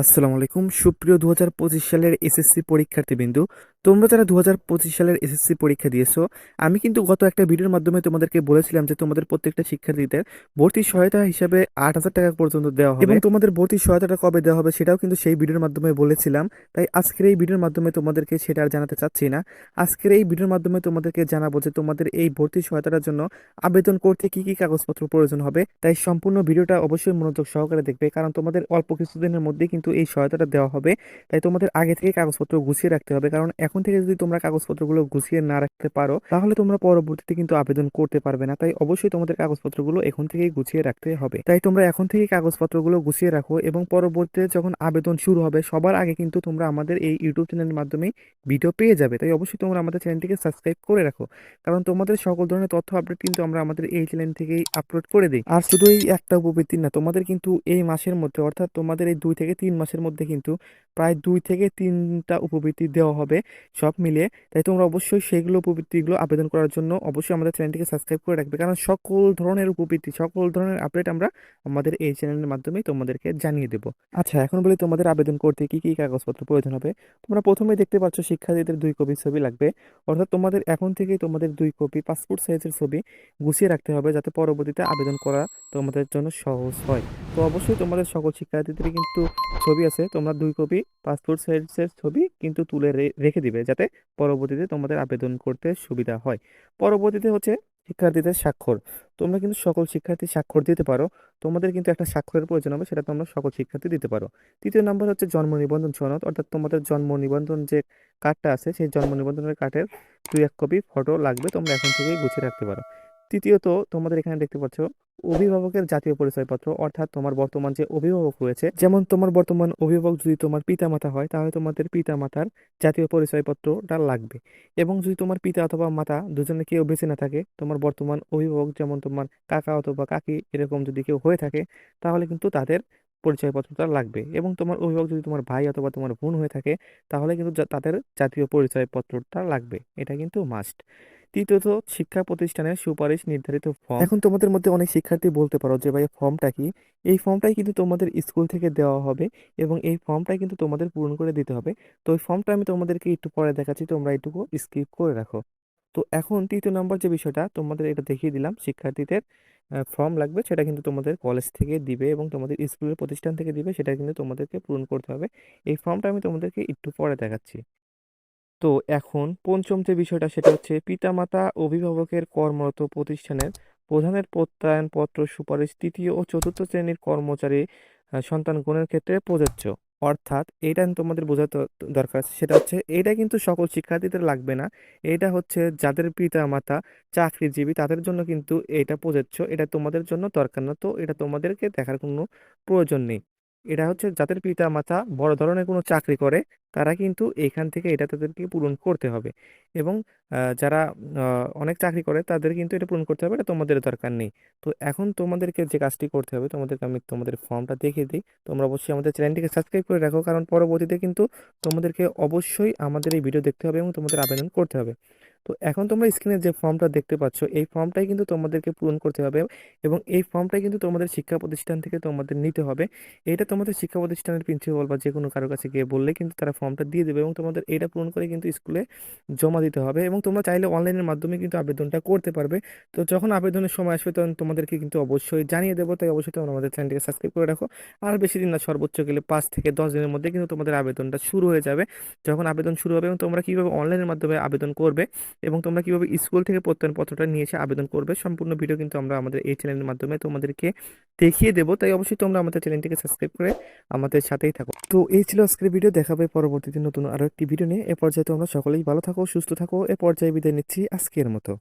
আসসালামু আলাইকুম। সুপ্রিয় দু সালের এসএসসি পরীক্ষার্থীবৃন্দু তোমরা যারা দু হাজার পঁচিশ সালের এসএসসি পরীক্ষা দিয়েছ, আমি কিন্তু গত একটা ভিডিওর মাধ্যমে তোমাদেরকে বলেছিলাম যে তোমাদের প্রত্যেকটা শিক্ষার্থীদের ভর্তি সহায়তা হিসাবে আট হাজার টাকা পর্যন্ত দেওয়া হবে। এবং তোমাদের ভর্তি সহায়তাটা কবে দেওয়া হবে সেটাও কিন্তু সেই ভিডিওর মাধ্যমে বলেছিলাম। তাই আজকের এই ভিডিওর মাধ্যমে তোমাদেরকে সেটা আর জানাতে চাচ্ছি না। আজকের এই ভিডিওর মাধ্যমে তোমাদেরকে জানাব যে তোমাদের এই ভর্তি সহায়তার জন্য আবেদন করতে কি কি কাগজপত্র প্রয়োজন হবে। তাই সম্পূর্ণ ভিডিওটা অবশ্যই মনোযোগ সহকারে দেখবে, কারণ তোমাদের অল্প কিছুদিনের মধ্যেই কিন্তু এই সহায়তাটা দেওয়া হবে। তাই তোমাদের আগে থেকে কাগজপত্র গুছিয়ে রাখতে হবে, কারণ এখন থেকে যদি তোমরা কাগজপত্রগুলো গুছিয়ে না রাখতে পারো, তাহলে তোমরা পরবর্তীতে কিন্তু আবেদন করতে পারবে না। তাই অবশ্যই তোমাদের কাগজপত্রগুলো এখন থেকেই গুছিয়ে রাখতে হবে। তাই তোমরা এখন থেকেই কাগজপত্রগুলো গুছিয়ে রাখো এবং পরবর্তীতে যখন আবেদন শুরু হবে, সবার আগে কিন্তু তোমরা আমাদের এই ইউটিউব চ্যানেলের মাধ্যমে ভিডিও পেয়ে যাবে। তাই অবশ্যই তোমরা আমাদের চ্যানেলটিকে সাবস্ক্রাইব করে রাখো। কারণ তোমাদের সকল ধরনের তথ্য আপডেট কিন্তু আমরা আমাদের এই চ্যানেল থেকেই আপলোড করে দিই। আর শুধু এই একটা উপবৃত্তি না, তোমাদের কিন্তু এই মাসের মধ্যে, অর্থাৎ তোমাদের এই দুই থেকে তিন মাসের মধ্যে কিন্তু প্রায় দুই থেকে তিনটা উপবৃত্তি দেওয়া হবে সব মিলিয়ে। তাই তোমরা অবশ্যই সেগুলো উপবৃত্তিগুলো আবেদন করার জন্য অবশ্যই আমাদের চ্যানেলটিকে সাবস্ক্রাইব করে রাখবে। কারণ সকল ধরনের উপবৃত্তি, সকল ধরনের আপডেট আমরা আমাদের এই চ্যানেলের মাধ্যমে তোমাদেরকে জানিয়ে দেবো। আচ্ছা এখন বলি তোমাদের আবেদন করতে কি কি কাগজপত্র প্রয়োজন হবে? তোমরা প্রথমে দেখতে পাচ্ছ শিক্ষার্থীদের দুই কপি ছবি লাগবে। অর্থাৎ তোমাদের এখন থেকেই তোমাদের দুই কপি পাসপোর্ট সাইজের ছবি গুছিয়ে রাখতে হবে যাতে পরবর্তীতে আবেদন করা তোমাদের জন্য সহজ হয়। তো অবশ্যই তোমাদের সকল শিক্ষার্থীদের কিন্তু ছবি আছে। তোমরা দুই কপি পাসপোর্ট সাইজের ছবি কিন্তু তুলে রেখে দিবে যাতে পরবর্তীতে তোমাদের আবেদন করতে সুবিধা হয়। পরবর্তীতে হচ্ছে শিক্ষার্থীদের স্বাক্ষর। তোমরা কিন্তু সকল শিক্ষার্থী স্বাক্ষর দিতে পারো। তোমাদের কিন্তু একটা স্বাক্ষরের প্রয়োজন হবে, সেটা তোমরা সকল শিক্ষার্থী দিতে পারো। তৃতীয় নাম্বার হচ্ছে জন্ম নিবন্ধন সনদ, অর্থাৎ তোমাদের জন্ম নিবন্ধন যে কার্ডটা আছে, সেই জন্ম নিবন্ধনের কার্ডের দুই এক কপি ফটো লাগবে, তোমরা এখন থেকেই গুছিয়ে রাখতে পারো। তৃতীয়ত, তোমাদের এখানে দেখতে পাচ্ছ অভিভাবকের জাতীয় পরিচয়পত্র, অর্থাৎ তোমার বর্তমান যে অভিভাবক রয়েছে, যেমন তোমার বর্তমান অভিভাবক যদি তোমার পিতামাতা হয়, তাহলে তোমাদের পিতামাতার জাতীয় পরিচয়পত্রটা লাগবে। এবং যদি তোমার পিতা অথবা মাতা দুজনে কেউ বেঁচে না থাকে, তোমার বর্তমান অভিভাবক যেমন তোমার কাকা অথবা কাকি এরকম যদি কেউ হয়ে থাকে, তাহলে কিন্তু তাদের পরিচয়পত্রটা লাগবে। এবং তোমার অভিভাবক যদি তোমার ভাই অথবা তোমার বোন হয়ে থাকে, তাহলে কিন্তু তাদের জাতীয় পরিচয়পত্রটা লাগবে। এটা কিন্তু মাস্ট তৃতীয়ত শিক্ষা প্রতিষ্ঠানের সুপারিশ নির্ধারিত ফর্ম এখন তোমাদের মধ্যে অনেক শিক্ষার্থী বলতে পারো যে ভাই ফর্মটা কি? এই ফর্মটাই কিন্তু তোমাদের স্কুল থেকে দেওয়া হবে এবং এই ফর্মটাই কিন্তু তোমাদের পূরণ করে দিতে হবে। তো এই ফর্মটা আমি তোমাদেরকে একটু পরে দেখাচ্ছি, তোমরা একটুকু স্কিপ করে রাখো। তো এখন তৃতীয় নাম্বার যে বিষয়টা, তোমাদের এটা দেখিয়ে দিলাম, শিক্ষার্থীদের ফর্ম লাগবে, সেটা কিন্তু তোমাদের কলেজ থেকে দিবে এবং তোমাদের স্কুলের প্রতিষ্ঠান থেকে দিবে, সেটা কিন্তু তোমাদেরকে পূরণ করতে হবে। এই ফর্মটা আমি তোমাদেরকে একটু পরে দেখাচ্ছি। তো এখন পঞ্চম যে বিষয়টা সেটা হচ্ছে পিতামাতা অভিভাবকের কর্মরত প্রতিষ্ঠানের প্রধানের প্রত্যয়নপত্র সুপারিশ তৃতীয় ও চতুর্থ শ্রেণির কর্মচারী সন্তানগণের ক্ষেত্রে প্রযোজ্য। অর্থাৎ এটা তোমাদের বোঝা দরকার আছে। সেটা হচ্ছে এটা কিন্তু সকল শিক্ষার্থীদের লাগবে না। এটা হচ্ছে যাদের পিতামাতা চাকরিজীবী তাদের জন্য কিন্তু এটা প্রযোজ্য। এটা তোমাদের জন্য দরকার না। তো এটা তোমাদেরকে দেখার কোনো প্রয়োজন নেই। এটা হচ্ছে যাদের পিতামাতা বড় ধরনের কোনো চাকরি করে তারা কিন্তু এখান থেকে এটা তাদেরকে পূরণ করতে হবে। এবং যারা অনেক চাকরি করে তাদের কিন্তু এটা পূরণ করতে হবে, এটা তোমাদের দরকার নেই। তো এখন তোমাদেরকে যে কাজটি করতে হবে, তোমাদেরকে আমি তোমাদের ফর্মটা দেখিয়ে দিই। তোমরা অবশ্যই আমাদের চ্যানেলটিকে সাবস্ক্রাইব করে রাখো, কারণ পরবর্তীতে কিন্তু তোমাদেরকে অবশ্যই আমাদের এই ভিডিও দেখতে হবে এবং তোমাদের আবেদন করতে হবে। তো এখন তোমরা স্ক্রিনে যে ফর্মটা দেখতে পাচ্ছ, এই ফর্মটাই কিন্তু তোমাদেরকে পূরণ করতে হবে এবং এই ফর্মটাই কিন্তু তোমাদের শিক্ষা প্রতিষ্ঠান থেকে তোমাদের নিতে হবে। এটা তোমাদের শিক্ষা প্রতিষ্ঠানের প্রিন্সিপাল বা যে কোনো কারও কাছে গিয়ে বললে কিন্তু তারা ফর্মটা দিয়ে দেবে এবং তোমাদের এটা পূরণ করে কিন্তু স্কুলে জমা দিতে হবে এবং তোমরা চাইলে অনলাইনের মাধ্যমে কিন্তু আবেদনটা করতে পারবে। তো যখন আবেদনের সময় আসবে তখন তোমাদেরকে কিন্তু অবশ্যই জানিয়ে দেবো। তাই অবশ্যই তোমরা আমাদের চ্যানেলটিকে সাবস্ক্রাইব করে রাখো। আর বেশি দিন না, সর্বোচ্চ গেলে পাঁচ থেকে দশ দিনের মধ্যে কিন্তু তোমাদের আবেদনটা শুরু হয়ে যাবে। যখন আবেদন শুরু হবে এবং তোমরা কীভাবে অনলাইনের মাধ্যমে আবেদন করবে এবং তোমরা কীভাবে স্কুল থেকে প্রত্যয়নপত্রটা নিয়ে এসে আবেদন করবে সম্পূর্ণ ভিডিও কিন্তু আমরা আমাদের এই চ্যানেলের মাধ্যমে তোমাদেরকে দেখিয়ে দেবো। তাই অবশ্যই তোমরা আমাদের চ্যানেলটিকে সাবস্ক্রাইব করে আমাদের সাথেই থাকো। তো এই ছিল আজকের ভিডিও দেখাবে পরবর্তীতে নতুন আরও একটি ভিডিও নিয়ে। এ পর্যায়ে তোমরা সকলেই ভালো থাকো, সুস্থ থাকো। এ পর্যায়ে বিদায় নিচ্ছি আজকের মতো।